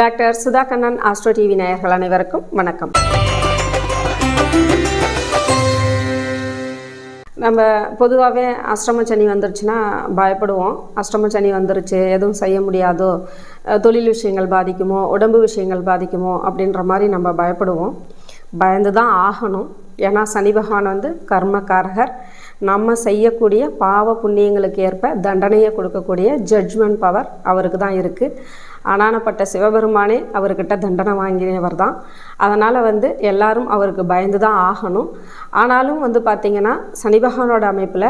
Doctor Sudha Kannan Astro TV நேயர்கள் அனைவருக்கும் வணக்கம். நம்ம பொதுவாகவே அஷ்டம சனி வந்துருச்சுன்னா பயப்படுவோம். அஷ்டம சனி வந்துருச்சு எதுவும் செய்ய முடியாதோ தொழில் விஷயங்கள் பாதிக்குமோ உடம்பு விஷயங்கள் பாதிக்குமோ அப்படின்ற மாதிரி நம்ம பயப்படுவோம். பயந்து தான் ஆகணும். ஏன்னா சனி பகவான் வந்து கர்மக்காரகர். நம்ம செய்யக்கூடிய பாவ புண்ணியங்களுக்கு ஏற்ப தண்டனையை கொடுக்கக்கூடிய ஜட்ஜ்மெண்ட் பவர் அவருக்கு தான் இருக்குது அனானப்பட்ட சிவபெருமானே அவர்கிட்ட தண்டனை வாங்கினவர் தான். அதனால் வந்து எல்லாரும் அவருக்கு பயந்து தான் ஆகணும். ஆனாலும் வந்து பார்த்திங்கன்னா சனி பகவானோட அமைப்பில்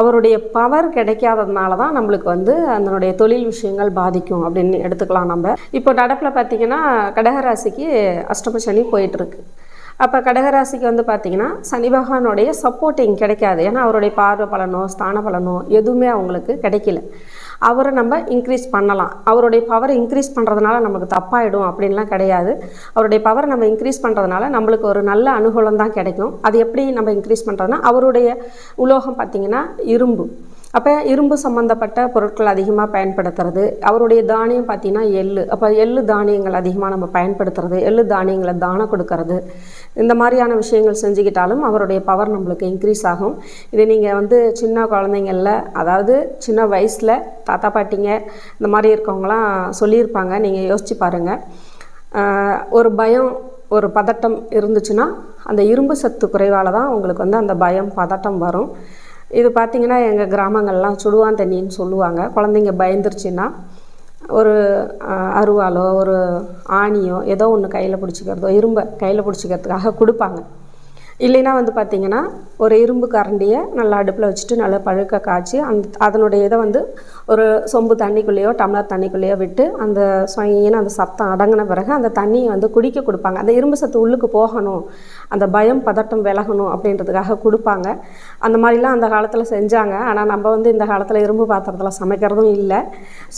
அவருடைய பவர் கிடைக்காததுனால தான் நம்மளுக்கு வந்து அதனுடைய தொழில் விஷயங்கள் பாதிக்கும் அப்படின்னு எடுத்துக்கலாம் நம்ம. இப்போ நடப்பில் பார்த்திங்கன்னா கடகராசிக்கு அஷ்டம சனி போயிட்டுருக்கு அப்போ கடகராசிக்கு வந்து பார்த்திங்கன்னா சனி பகவானுடைய சப்போர்ட்டிங் கிடைக்காது. ஏன்னா அவருடைய பார்வை பலனோ ஸ்தான பலனோ எதுவுமே அவங்களுக்கு கிடைக்கல. அவரை நம்ம இன்க்ரீஸ் பண்ணலாம். அவருடைய பவரை இன்க்ரீஸ் பண்ணுறதுனால நமக்கு தப்பாயிடும் அப்படின்லாம் கிடையாது. அவருடைய பவரை நம்ம இன்க்ரீஸ் பண்ணுறதுனால நம்மளுக்கு ஒரு நல்ல அனுகூலம் தான் கிடைக்கும். அது எப்படி நம்ம இன்க்ரீஸ் பண்ணுறதுனா அவருடைய உலோகம் பார்த்திங்கன்னா இரும்பு. அப்போ இரும்பு சம்மந்தப்பட்ட பொருட்கள் அதிகமாக பயன்படுத்துறது. அவருடைய தானியம் பார்த்திங்கன்னா எள்ளு. அப்போ எள்ளு தானியங்கள் அதிகமாக நம்ம பயன்படுத்துறது. எள்ளு தானியங்களை தானம் கொடுக்கறது. இந்த மாதிரியான விஷயங்கள் செஞ்சுக்கிட்டாலும் அவருடைய பவர் நம்மளுக்கு இன்க்ரீஸ் ஆகும். இதை நீங்கள் வந்து சின்ன குழந்தைங்களில் அதாவது சின்ன வயசில் தாத்தா பாட்டிங்க இந்த மாதிரி இருக்கவங்களாம் சொல்லியிருப்பாங்க. நீங்கள் யோசிச்சு பாருங்கள் ஒரு பயம் ஒரு பதட்டம் இருந்துச்சுன்னா அந்த இரும்பு சத்து குறைவால் தான் உங்களுக்கு வந்து அந்த பயம் பதட்டம் வரும். இது பார்த்திங்கன்னா எங்கள் கிராமங்கள்லாம் சுடுவான் தண்ணின்னு சொல்லுவாங்க. குழந்தைங்க பயந்துருச்சுன்னா ஒரு அருவாளோ ஒரு ஆணியோ ஏதோ ஒன்று கையில் பிடிச்சிக்கிறதோ இரும்பை கையில் பிடிச்சிக்கிறதுக்காக கொடுப்பாங்க. இல்லைன்னா வந்து பார்த்திங்கன்னா ஒரு இரும்பு கரண்டியை நல்லா அடுப்பில் வச்சுட்டு நல்லா பழுக்க காய்ச்சி அந்த அதனுடைய இதை வந்து ஒரு சொம்பு தண்ணிக்குள்ளேயோ டம்ளர் தண்ணிக்குள்ளேயோ விட்டு அந்த சொயின்னு அந்த சத்தம் அடங்கின பிறகு அந்த தண்ணியை வந்து குடிக்க கொடுப்பாங்க. அந்த இரும்பு சத்து உள்ளுக்கு போகணும். அந்த பயம் பதட்டம் விலகணும் அப்படின்றதுக்காக கொடுப்பாங்க. அந்த மாதிரிலாம் அந்த காலத்தில் செஞ்சாங்க. ஆனால் நம்ம வந்து இந்த காலத்தில் இரும்பு பாத்திரத்தில் சமைக்கிறதும் இல்லை.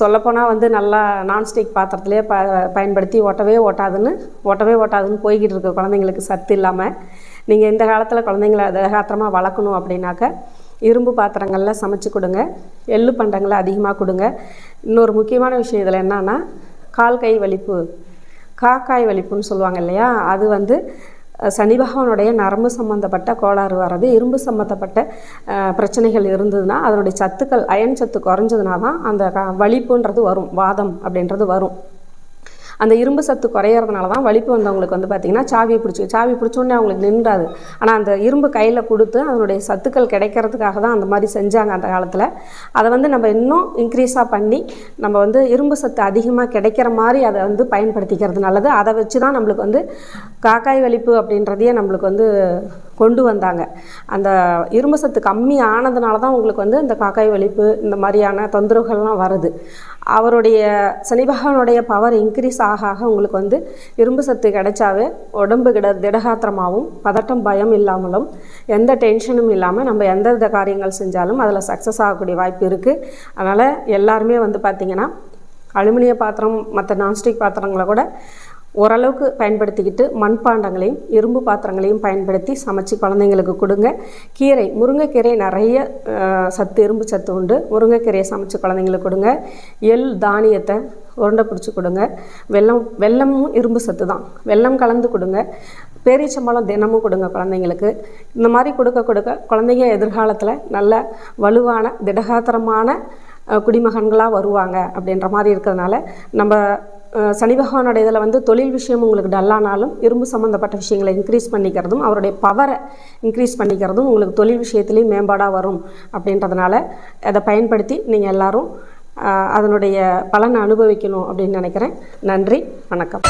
சொல்லப்போனால் வந்து நல்லா நான்ஸ்டிக் பாத்திரத்திலே ப பயன்படுத்தி ஓட்டவே ஓட்டாதுன்னு ஓட்டவே ஓட்டாதுன்னு போய்கிட்டு இருக்க குழந்தைங்களுக்கு சத்து இல்லாமல் நீங்கள் இந்த காலத்தில் குழந்தைங்கள திடகாத்திரமாக வளர்க்கணும் அப்படின்னாக்க இரும்பு பாத்திரங்களில் சமைச்சு கொடுங்க. எள்ளு பண்டங்களை அதிகமாக கொடுங்க. இன்னொரு முக்கியமான விஷயம் இதில் என்னன்னா கால் கை வலிப்பு. காக்காய் வலிப்புன்னு சொல்லுவாங்க இல்லையா? அது வந்து சனி பகவானுடைய நரம்பு சம்மந்தப்பட்ட கோளாறு வர்றது இரும்பு சம்மந்தப்பட்ட பிரச்சனைகள் இருந்ததுன்னா அதனுடைய சத்துக்கள் அயன் சத்து குறைஞ்சதுனா தான் அந்த வலிப்புன்றது வரும். வாதம் அப்படின்றது வரும். அந்த இரும்பு சத்து குறையறதுனால தான் வலிப்பு வந்தவங்களுக்கு வந்து பார்த்திங்கன்னா சாவியை பிடிச்சி சாவி பிடிச்சோடனே அவங்களுக்கு நின்றாது. ஆனால் அந்த இரும்பு கையில் கொடுத்து அதனுடைய சத்துக்கள் கிடைக்கிறதுக்காக தான் அந்த மாதிரி செஞ்சாங்க அந்த காலத்தில். அதை வந்து நம்ம இன்னும் இன்க்ரீஸாக பண்ணி நம்ம வந்து இரும்பு சத்து அதிகமாக கிடைக்கிற மாதிரி அதை வந்து பயன்படுத்திக்கிறது நல்லது. அதை வச்சு தான் நம்மளுக்கு வந்து காக்காய் வலிப்பு அப்படின்றதையே நம்மளுக்கு வந்து கொண்டு வந்தாங்க. அந்த இரும்பு சத்து கம்மி ஆனதுனால தான் உங்களுக்கு வந்து இந்த காக்காய் வலிப்பு இந்த மாதிரியான தொந்தரவுகள்லாம் வருது. அவருடைய சனிபகவனுடைய பவர் இன்க்ரீஸ் ஆக ஆக உங்களுக்கு வந்து இரும்பு சத்து கிடைச்சாவே உடம்பு கிட திடகாத்திரமாகவும் பதட்டம் பயம் இல்லாமலும் எந்த டென்ஷனும் இல்லாமல் நம்ம எந்தெந்த காரியங்கள் செஞ்சாலும் அதில் சக்ஸஸ் ஆகக்கூடிய வாய்ப்பு இருக்குது அதனால் எல்லாருமே வந்து பார்த்திங்கன்னா அலுமினிய பாத்திரம் மற்ற நான்ஸ்டிக் பாத்திரங்களை கூட ஓரளவுக்கு பயன்படுத்திக்கிட்டு மண்பாண்டங்களையும் இரும்பு பாத்திரங்களையும் பயன்படுத்தி சமைச்சு குழந்தைங்களுக்கு கொடுங்க. கீரை முருங்கைக்கீரை நிறைய சத்து இரும்பு சத்து உண்டு. முருங்கைக்கீரையை சமைச்சு குழந்தைங்களுக்கு கொடுங்க. எள் தானியத்தை உருண்டை பிடிச்சி கொடுங்க. வெல்லம் வெல்லமும் இரும்பு சத்து தான். வெல்லம் கலந்து கொடுங்க. பேரீச்சம்பழம் தினமும் கொடுங்க குழந்தைங்களுக்கு. இந்த மாதிரி கொடுக்க கொடுக்க குழந்தைங்க எதிர்காலத்தில் நல்ல வலுவான திடகாத்திரமான குடிமகன்களாக வருவாங்க அப்படின்ற மாதிரி இருக்கிறதுனால நம்ம சனி பகவானோட இதில் வந்து தொழில் விஷயம் உங்களுக்கு டல்லானாலும் இரும்பு சம்மந்தப்பட்ட விஷயங்களை இன்க்ரீஸ் பண்ணிக்கிறதும் அவருடைய பவரை இன்க்ரீஸ் பண்ணிக்கிறதும் உங்களுக்கு தொழில் விஷயத்துலேயும் மேம்பாடாக வரும் அப்படின்றதுனால அதை பயன்படுத்தி நீங்கள் எல்லோரும் அதனுடைய பலனை அனுபவிக்கணும் அப்படின்னு நினைக்கிறேன். நன்றி வணக்கம்.